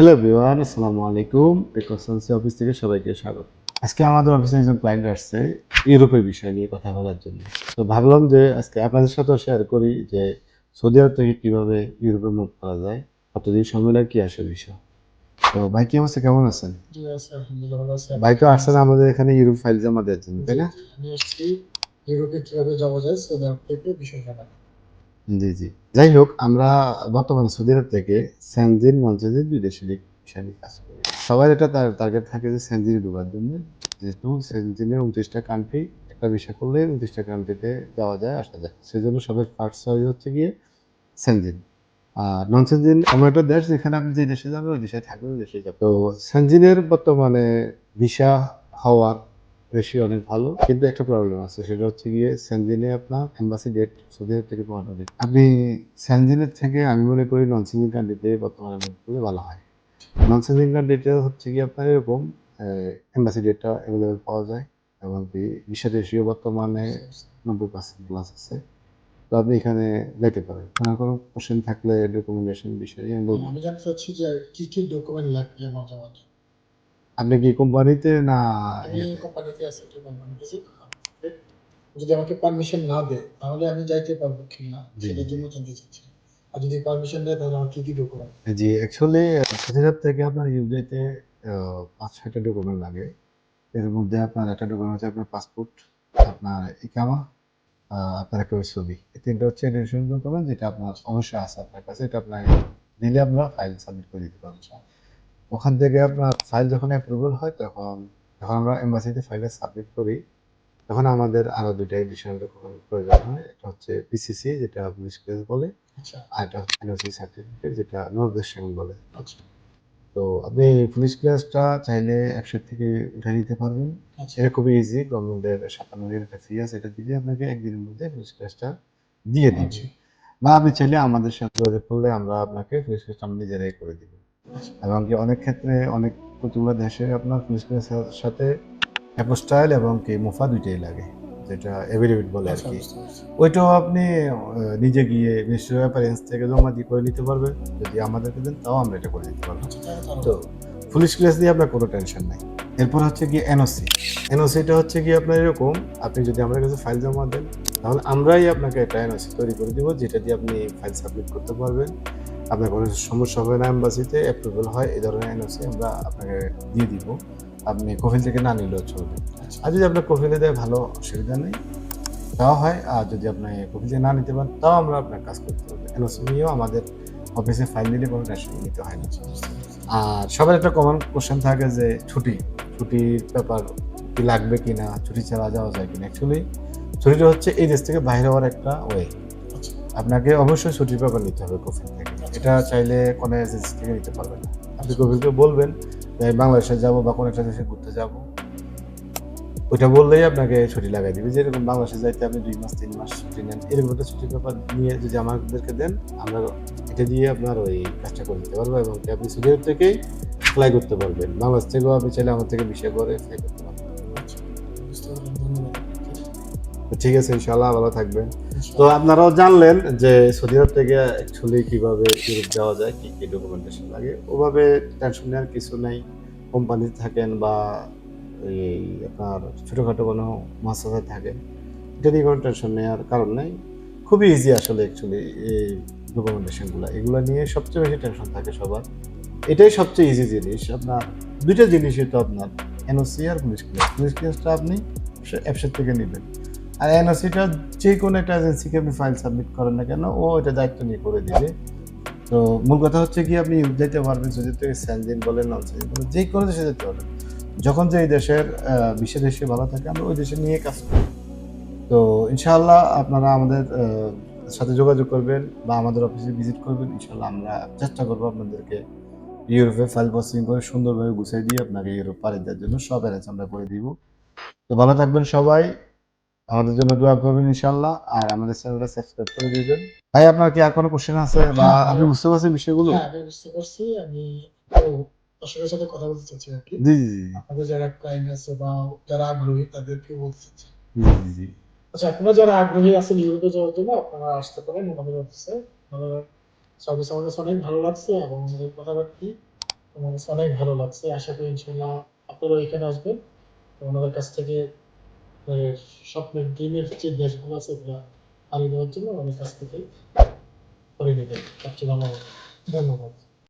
Hello বিওয়ান আসসালামু আলাইকুম। প্রিকনসালসি office থেকে সবাইকে স্বাগত। আজকে আমাদের অফিসে একজন ক্লায়েন্ট আসছে ইউরোপের বিষয় নিয়ে কথা বলার জন্য। তো ভাবলাম যে আজকে আপনাদের সাথেও শেয়ার করি যে সৌদি আরব থেকে কীভাবে ইউরোপে মুভ করা যায় কতদিন সময় লাগে কি আসে বিষয়। তো ভাই কি অবস্থা? কেমন আছেন? ভাই তো আসছেন আমাদের এখানে ইউরোপ ফাইল জমা দেওয়ার জন্য তাই না? ইউরোপে কীভাবে যাওয়া যায় সৌদি আরব থেকে বিষয় জানা জি জি। যাই হোক আমরা বর্তমানে সৌদি থেকে স্যানজিন মঞ্চে দুই দেশে বিষয় নিয়ে কাজ করি সবার এটা তার টার্গেট থাকে যে স্যানজিনে ঢোকার জন্য। যেহেতু স্যানজিনের উনত্রিশটা কান্ট্রি একটা বিষয় করলে উনত্রিশটা কান্ট্রিতে যাওয়া যায়, আসা যায়। সেজন্য সবার ফার্স্ট চয়েস হচ্ছে গিয়ে স্যানজিন আর নন সেনজিন এমন একটা দেশ যেখানে আপনি যে দেশে যাবেন, ওই দেশে থাকবেন, ওই দেশে যাবেন। তো সেনজিনের বর্তমানে ভিসা হওয়ার রেশিও অনেক ভালো। কিন্তু একটা প্রবলেম আছে, সেটা হচ্ছে গিয়ে সেনজিনে আপনার এম্বাসি ডেট সৌদি আরব থেকে পাওয়া ডেট আপনি সেনজিনের থেকে আমি মনে করি নন সেনজিন কান্ট্রিতে বর্তমানে করলে ভালো হয়। নন সেনজিন কান্ট্রিতে হচ্ছে গিয়ে আপনার এরকম এম্বাসি ডেটটা অ্যাভেলেবেল পাওয়া যায় এবং ভিসা রেশিও বর্তমানে নব্বই পার্সেন্ট প্লাস আছে। তো আপনি এখানে যেতে পারেন। কোনো কোশ্চেন থাকলে ডকুমেন্টেশন বিষয়ে আমি জানতে চাচ্ছি যে কি কি ডকুমেন্ট লাগবে যাওয়ার জন্য। আপনি কি কোম্পানিতে না আমি কোম্পানিতে আছি একটা কোম্পানি যদি আমাকে পারমিশন না দেয় তাহলে আমি যাইতে পারব কি না। সেটার জন্য জানতে চাচ্ছি। আর যদি পারমিশন দেয় তাহলে আমার কি কি ডকুমেন্ট জি অ্যাকচুয়ালি সৌদি থেকে আপনার ইউজাইতে পাঁচ ছয়টা ডকুমেন্ট লাগে। এর মধ্যে আপনার একটা ডকুমেন্ট হচ্ছে আপনার পাসপোর্ট আপনার ইকামা আপনার একটা ছবি। এই তিনটা হচ্ছে এডিশন ডকুমেন্ট যেটা আপনার অবশ্যই আছে আপনার কাছে এটা আপনার দিলে আমরা ফাইল সাবমিট করে দিতে পারব ওখান থেকে আপনার ফাইল যখন অ্যাপ্রুভাল হয় তখন যখন আমরা এম্বাসিতে ফাইলে সাবমিট করি তখন আমাদের আরও দুইটা এডিশনাল ডকুমেন্ট প্রয়োজন হয়। একটা হচ্ছে পিসিসি যেটা পুলিশ কেস বলে আচ্ছা। আর একটা হচ্ছে এনওসি সার্টিফিকেট যেটা নর্থ বলে। আচ্ছা। তো আপনি পুলিশ ক্লাসটা চাইলে একশো থেকে উঠে নিতে পারবেন। আচ্ছা। এটা খুবই ইজি গভর্নমেন্টের সাতান্ন দিন একটা ফি আছে এটা দিলে আপনাকে একদিনের মধ্যে পুলিশ ক্লাসটা দিয়ে দিবে। আচ্ছা। বা আপনি চাইলে আমাদের সাথে যোগাযোগ করলে আমরা আপনাকে পুলিশ ক্লাসটা আমরা নিজেরাই করে দিব। এবং কি অনেক ক্ষেত্রে অনেক কতগুলো দেশে আপনার ক্লাসের সাথে অ্যাপোস্টাইল এবং কি মুফা দুইটাই লাগে যেটা এভিডেভিট বলে আর আচ্ছা কি ওইটাও আপনি নিজে গিয়ে মিনিস্ট্রি প্যারেন্টস থেকে জমা দিয়ে করে নিতে পারবেন যদি আমাদেরকে দেন তাও আমরা এটা করে দিতে পারব। আচ্ছা তো ফুল স্ক্রেস পুলিশ ক্লাস দিয়ে আপনার কোনো টেনশন নাই। এরপর হচ্ছে গিয়ে এনওসি এনওসিটা হচ্ছে গিয়ে আপনার এরকম আপনি যদি আমাদের কাছে ফাইল জমা দেন তাহলে আমরাই আপনাকে একটা এনওসি তৈরি করে দিব যেটা দিয়ে আপনি ফাইল সাবমিট করতে পারবেন। আপনার কোনো সমস্যা হবে না এম্বাসিতে অ্যাপ্রুভাল হয় এই ধরনের এনওসি আমরা আপনাকে দিয়ে দিব। আপনি কফিল থেকে না নিলেও চলবে। আচ্ছা। আর যদি আপনার কফিলে দেয় ভালো অসুবিধা নেই। তাও হয় আর যদি আপনি কফিলে না নিতে পারেন তাও আমরা আপনার কাজ করতে হবে এনওসি নিয়েও আমাদের অফিসে ফাইল নিলে কোনো টেনশন নিতে হয় না। আচ্ছা। আর সবার একটা কমন কোশ্চেন থাকে যে ছুটি। ছুটির ব্যাপার কি লাগবে কি না ছুটি ছাড়া যাওয়া যায় কিনা। অ্যাকচুয়ালি ছুটিটা হচ্ছে এই দেশ থেকে বাইরে হওয়ার একটা ওয়ে আচ্ছা। আপনাকে অবশ্যই ছুটির ব্যাপার নিতে হবে কফিল থেকে। এটা চাইলে কোনো এজেন্সি থেকে নিতে পারবেন না। আপনি কফিলকে বলবেন যে আমি বাংলাদেশে যাব বা কোনো একটা দেশে ঘুরতে যাব। ওইটা বললেই আপনাকে ছুটি লাগাই দিবে। যেরকম বাংলাদেশে যাইতে আপনি দুই মাস তিন মাস ছুটি নেন এরকম একটা ছুটির ব্যাপার নিয়ে যদি আমাদেরকে দেন আমরা এটা দিয়ে আপনার ওই কাজটা করে দিতে পারব এবং আপনি আরব থেকেই ফ্লাই করতে পারবেন বাংলাদেশ থেকেও আপনি চাইলে আমার থেকে বিষয় করে ফ্লাই করতে পারবেন। ঠিক আছে ইনশাআল্লাহ ভালো থাকবেন। তো আপনারাও জানলেন যে সৌদি আরব থেকে অ্যাকচুয়ালি কীভাবে ইউরোপ যাওয়া যায় কী কী ডকুমেন্টেশন লাগে। ওভাবে টেনশন নেওয়ার কিছু নেই। কোম্পানিতে থাকেন বা এই আপনার ছোটোখাটো কোনো মাসাতে থাকেন এটা নিয়ে কোনো টেনশন নেওয়ার কারণ নেই। খুবই ইজি আসলে অ্যাকচুয়ালি এই ডকুমেন্টেশনগুলো এগুলো নিয়ে সবচেয়ে বেশি টেনশন থাকে সবার। এটাই সবচেয়ে ইজি জিনিস। আপনার দুইটা জিনিসই তো আপনার এনওসি আর পুলিশ ক্লিয়ার পুলিশ ক্লিয়ারটা আপনি অ্যাপসের থেকে নেবেন। আর এনওসিটা যে কোনো একটা এজেন্সিকে আপনি ফাইল সাবমিট করেন না কেন, ও এটা দায়িত্ব নিয়ে করে দিবে। তো মূল কথা হচ্ছে কি, আপনি যেতে পারবেন, যদি থেকে স্যানজিন বলেন নন বলেন, যে কোনো দেশে যেতে পারবেন। যখন যে এই দেশের বিশ্বের দেশে ভালো থাকে, আমরা ওই দেশে নিয়ে কাজ করি। তো ইনশাআল্লাহ আপনারা আমাদের সাথে যোগাযোগ করবেন বা আমাদের অফিসে ভিজিট করবেন। ইনশাআল্লাহ আমরা চেষ্টা করব আপনাদেরকে ইউরোপে ফাইল প্রসেসিং করে সুন্দরভাবে গুছিয়ে দিয়ে আপনাকে ইউরোপ পাড়ি দেওয়ার জন্য সব অ্যারেঞ্জ আমরা করে দিব। তো ভালো থাকবেন সবাই। আমাদের জন্য দোয়া করবেন ইনশাআল্লাহ। আর আমাদের চ্যানেলটা সাবস্ক্রাইব করে দিবেন। ভাই আপনার কি আর কোনো কোশ্চেন আছে? বা আপনি বুঝতে পারছেন বিষয়গুলো? হ্যাঁ আমি বুঝতে পারছি। আমি দর্শকের সাথে কথা বলতে চাচ্ছি আর কি। জি জি আপনাদের যারা ক্লায়েন্ট আছে বা যারা আগ্রহী তাদেরকে বলতে চাচ্ছি। জি জি জি। আচ্ছা আপনারা যারা আগ্রহী আছেন ইউরোপে যাওয়ার জন্য আপনারা আসতে পারেন। আমাদের অফিসে সার্ভিস আমার কাছে অনেক ভালো লাগছে এবং আমাদের কথাবার্তি আমার কাছে অনেক ভালো লাগছে। আশা করি ইনশাল্লাহ আপনারাও এখানে আসবেন। ওনাদের কাছ থেকে স্বপ্নের ড্রিমের যে দেশগুলো আছে ওগুলো আনিয়ে দেওয়ার জন্য ওনাদের কাছ থেকে করে নেবেন। সবচেয়ে ভালো। ধন্যবাদ।